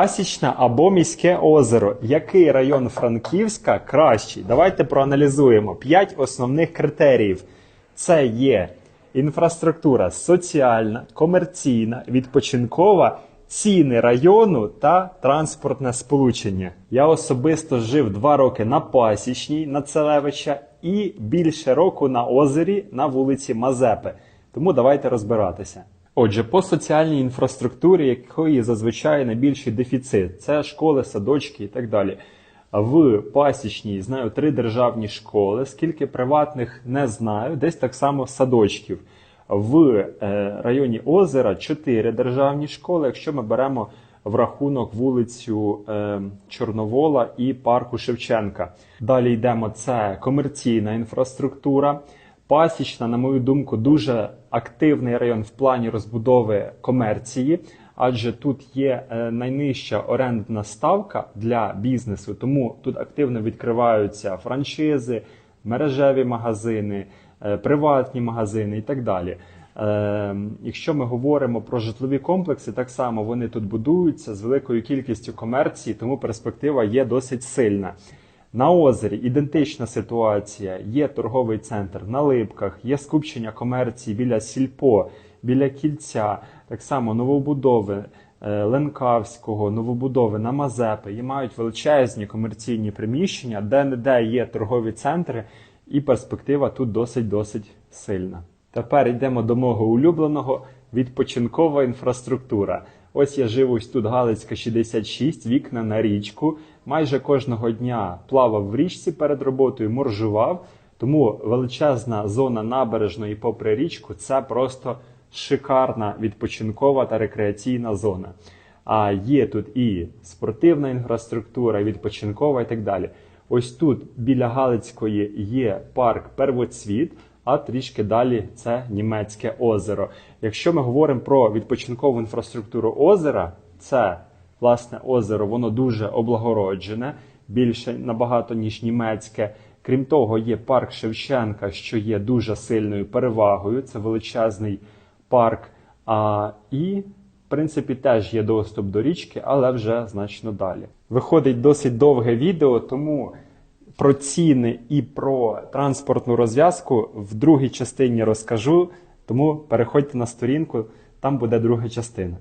Пасічне або міське озеро. Який район Франківська кращий? Давайте проаналізуємо. П'ять основних критеріїв. Це є інфраструктура соціальна, комерційна, відпочинкова, ціни району та транспортне сполучення. Я особисто жив два роки на Пасічній на Целевича і більше року на озері на вулиці Мазепи. Тому давайте розбиратися. Отже, по соціальній інфраструктурі, якої зазвичай найбільший дефіцит, це школи, садочки і так далі. В Пасічній знаю три державні школи, скільки приватних не знаю, десь так само садочків. В е, районі озера чотири державні школи, якщо ми беремо в рахунок вулицю е, Чорновола і парку Шевченка. Далі йдемо це комерційна інфраструктура. Пасічна, на мою думку, дуже активний район в плані розбудови комерції, адже тут є е, найнижча орендна ставка для бізнесу, тому тут активно відкриваються франшизи, мережеві магазини, е, приватні магазини і так далі. Е, Якщо ми говоримо про житлові комплекси, так само вони тут будуються з великою кількістю комерції, тому перспектива є досить сильна. На озері ідентична ситуація. Є торговий центр на Липках, є скупчення комерції біля Сільпо, біля кільця, так само новобудови е, Ленкавського, новобудови на Мазепи. І мають величезні комерційні приміщення, де не де є торгові центри, і перспектива тут досить досить сильна. Тепер йдемо до мого улюбленого відпочинкова інфраструктура. Ось я живу ось тут Галицька 66, вікна на річку. Майже кожного дня плавав в річці перед роботою, моржував. Тому величезна зона набережної попри річку це просто шикарна відпочинкова та рекреаційна зона. А є тут і спортивна інфраструктура, відпочинкова і так далі. Ось тут біля Галицької є парк Первоцвіт, а трішки далі це німецьке озеро. Якщо ми говоримо про відпочинкову інфраструктуру озера, це власне озеро, воно дуже облагороджене, більше набагато ніж німецьке. Крім того, є парк Шевченка, що є дуже сильною перевагою. Це величезний парк. А, і, в принципі, теж є доступ до річки, але вже значно далі. Виходить досить довге відео, тому про ціни і про транспортну розв'язку в другій частині розкажу. Тому переходьте на сторінку, там буде друга частина.